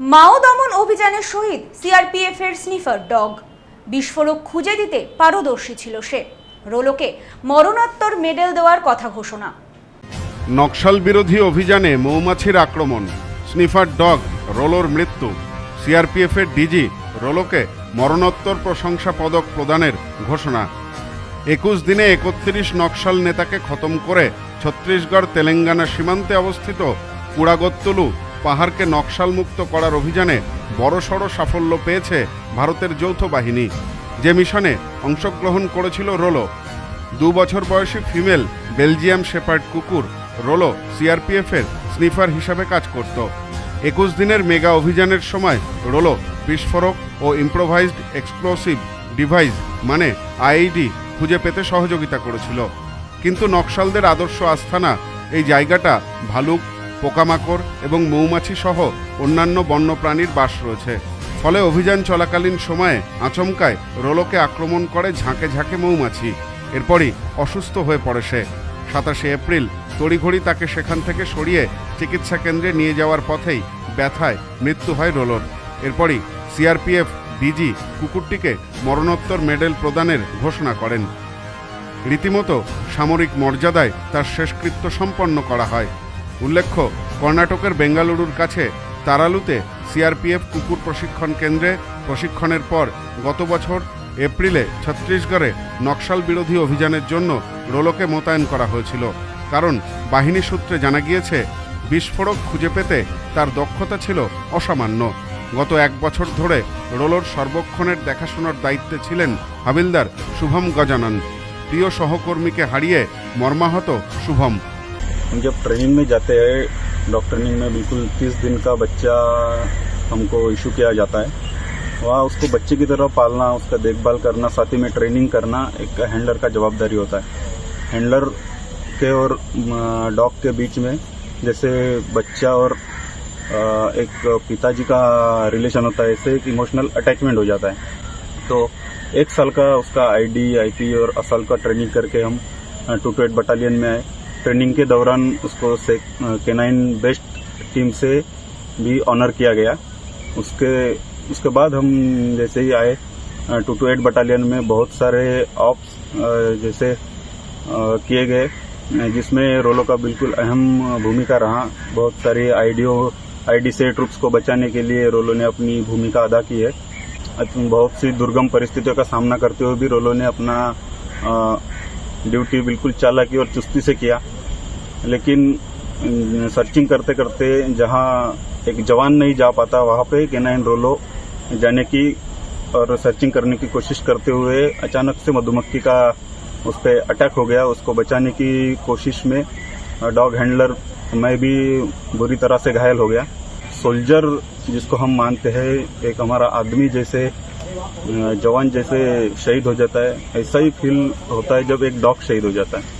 মাও দমন অভিযানের শহীদ সিআরপিএফ এর স্নিফার ডগ। বিস্ফোরক খুঁজে দিতে পারদর্শী ছিল সে। রোলোকে মরণোত্তর মেডেল দেওয়ার কথা ঘোষণা। নকশাল বিরোধী অভিযানে মৌমাছির আক্রমণ, স্নিফার ডগ রোলোর মৃত্যু। সিআরপিএফের ডিজি রোলোকে মরণোত্তর প্রশংসা পদক প্রদানের ঘোষণা। একুশ দিনে একত্রিশ নকশাল নেতাকে খতম করে ছত্তিশগড় তেলেঙ্গানা সীমান্তে অবস্থিত কুড়াগত্তুলু পাহাড়কে নকশাল মুক্ত করার অভিযানে বড়সড় সাফল্য পেয়েছে ভারতের যৌথ বাহিনী। যে মিশনে অংশগ্রহণ করেছিল রোলো। দু বছর বয়সী ফিমেল বেলজিয়াম শেপার্ড কুকুর রোলো সিআরপিএফের স্নিফার হিসাবে কাজ করত। একুশ দিনের মেগা অভিযানের সময় রোলো বিস্ফোরক ও ইম্প্রোভাইজড এক্সপ্লোসিভ ডিভাইস মানে আইইডি খুঁজে পেতে সহযোগিতা করেছিল। কিন্তু নকশালদের আদর্শ আস্থানা এই জায়গাটা ভালুক পোকামাকড় এবং মৌমাছি সহ অন্যান্য বন্যপ্রাণীর বাস রয়েছে। ফলে অভিযান চলাকালীন সময়ে আচমকায় রোলোকে আক্রমণ করে ঝাঁকে ঝাঁকে মৌমাছি। এরপরই অসুস্থ হয়ে পড়ে সে। সাতাশে এপ্রিল তড়িঘড়ি তাকে সেখান থেকে সরিয়ে চিকিৎসা কেন্দ্রে নিয়ে যাওয়ার পথেই ব্যথায় মৃত্যু হয় রোলোর। এরপরই সিআরপিএফ ডিজি কুকুরটিকে মরণোত্তর মেডেল প্রদানের ঘোষণা করেন। রীতিমতো সামরিক মর্যাদায় তার শেষকৃত্য সম্পন্ন করা হয়। উল্লেখ্য, কর্ণাটকের বেঙ্গালুরুর কাছে তারালুতে সিআরপিএফ কুকুর প্রশিক্ষণ কেন্দ্রে প্রশিক্ষণের পর গত বছর এপ্রিলে ছত্তিশগড়ে নকশাল বিরোধী অভিযানের জন্য রোলোকে মোতায়েন করা হয়েছিল। কারণ বাহিনী সূত্রে জানা গিয়েছে, বিস্ফোরক খুঁজে পেতে তার দক্ষতা ছিল অসামান্য। গত এক বছর ধরে রোলোর সর্বক্ষণের দেখাশোনার দায়িত্বে ছিলেন হাবিলদার শুভম গজানন। প্রিয় সহকর্মীকে হারিয়ে মর্মাহত শুভম। हम जब ट्रेनिंग में जाते हैं डॉग ट्रेनिंग में बिल्कुल तीस दिन का बच्चा हमको इशू किया जाता है। वहाँ उसको बच्चे की तरह पालना, उसका देखभाल करना, साथ ही में ट्रेनिंग करना एक हैंडलर का जवाबदारी होता है। हैंडलर के और डॉग के बीच में जैसे बच्चा और एक पिताजी का रिलेशन होता है, ऐसे एक इमोशनल अटैचमेंट हो जाता है। तो एक साल का उसका आईडी आईपी और असल का ट्रेनिंग करके हम टू टू एट बटालियन में आए। ट्रेनिंग के दौरान उसको केनाइन बेस्ट टीम से भी ऑनर किया गया। उसके उसके बाद हम जैसे ही आए टू टू एट बटालियन में बहुत सारे ऑप्स जैसे किए गए जिसमें रोलो का बिल्कुल अहम भूमिका रहा। बहुत सारी आईडियो आईडी से ट्रुप्स को बचाने के लिए रोलो ने अपनी भूमिका अदा की है। बहुत सी दुर्गम परिस्थितियों का सामना करते हुए भी रोलो ने अपना ड्यूटी बिल्कुल चालाकी और चुस्ती से किया। लेकिन सर्चिंग करते करते जहाँ एक जवान नहीं जा पाता, वहाँ पे केनाइन रोलो जाने की और सर्चिंग करने की कोशिश करते हुए अचानक से मधुमक्खी का उस पर अटैक हो गया। उसको बचाने की कोशिश में डॉग हैंडलर मैं भी बुरी तरह से घायल हो गया। सोल्जर जिसको हम मानते हैं, एक हमारा आदमी जैसे जवान जैसे शहीद हो जाता है। ऐसा ही फील होता है जब एक डॉग शहीद हो जाता है।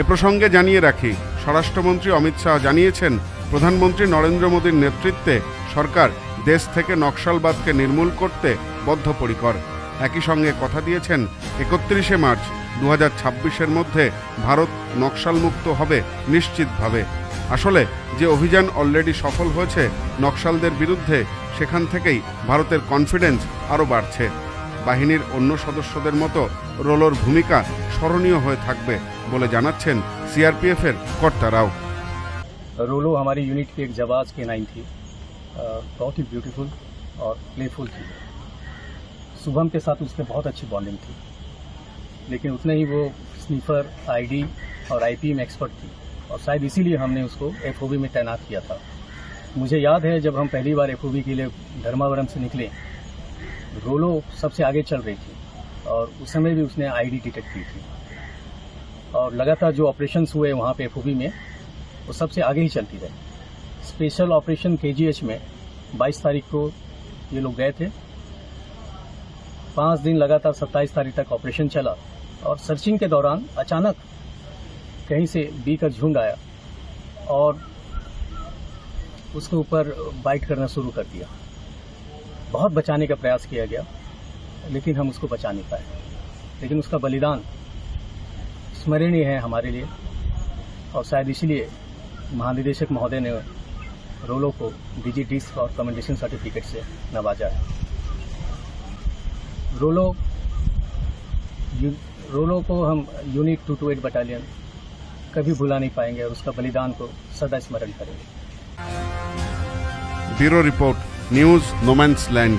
এ প্রসঙ্গে জানিয়ে রাখি, স্বরাষ্ট্রমন্ত্রী অমিত শাহ জানিয়েছেন, প্রধানমন্ত্রী নরেন্দ্র মোদীর নেতৃত্বে সরকার দেশ থেকে নকশালবাদকে নির্মূল করতে বদ্ধপরিকর। একই সঙ্গে কথা দিয়েছেন, একত্রিশে মার্চ দু হাজার মধ্যে ভারত নকশালমুক্ত হবে নিশ্চিতভাবে। আসলে যে অভিযান অলরেডি সফল হয়েছে, নকশালদের বিরুদ্ধে সেখান থেকেই ভারতের কনফিডেন্স আরও বাড়ছে। বাহিনীর অন্য সদস্যদের মতো রোলোর ভূমিকা স্মরণীয় হয়ে থাকবে বলে জানাচ্ছেন সিআরপিএফের কর্তারাও रोलो हमारी यूनिट की एक जवाज के नाइन थी अ, बहुत ही ब्यूटीफुल और प्लेफुल थी शुभम के साथ उसके बहुत अच्छी बॉन्डिंग थी लेकिन उतने ही वो स्नीफर आईडी और आईपी में एक्सपर्ट थी और शायद इसीलिए हमने उसको एफओबी में तैनात किया था मुझे याद है जब हम पहली बार एफओबी के लिए धर्मावरम से निकले रोलो सबसे आगे चल रही थी और उस समय भी उसने आईडी डिटेक्ट की थी और लगातार जो ऑपरेशन हुए वहाँ पे एफओबी में, वो सबसे आगे ही चलती रही। स्पेशल ऑपरेशन केजीएच में 22 तारीख को ये लोग गए थे। पाँच दिन लगातार 27 तारीख तक ऑपरेशन चला और सर्चिंग के दौरान अचानक कहीं से बी का झुंड आया और उसके ऊपर बाइट करना शुरू कर दिया। बहुत बचाने का प्रयास किया गया, लेकिन हम उसको बचा नहीं पाए। लेकिन उसका बलिदान स्मरणीय है हमारे लिए। और शायद इसलिए महानिदेशक महोदय ने रोलो को डीजी डिस्क और कमेंडेशन सर्टिफिकेट से नवाजा है। रोलो रोलो को हम unit two two eight battalion कभी भुला नहीं पाएँगे और उसका बलिदान को सदा स्मरण करेंगे। Bureau report, news no man's land.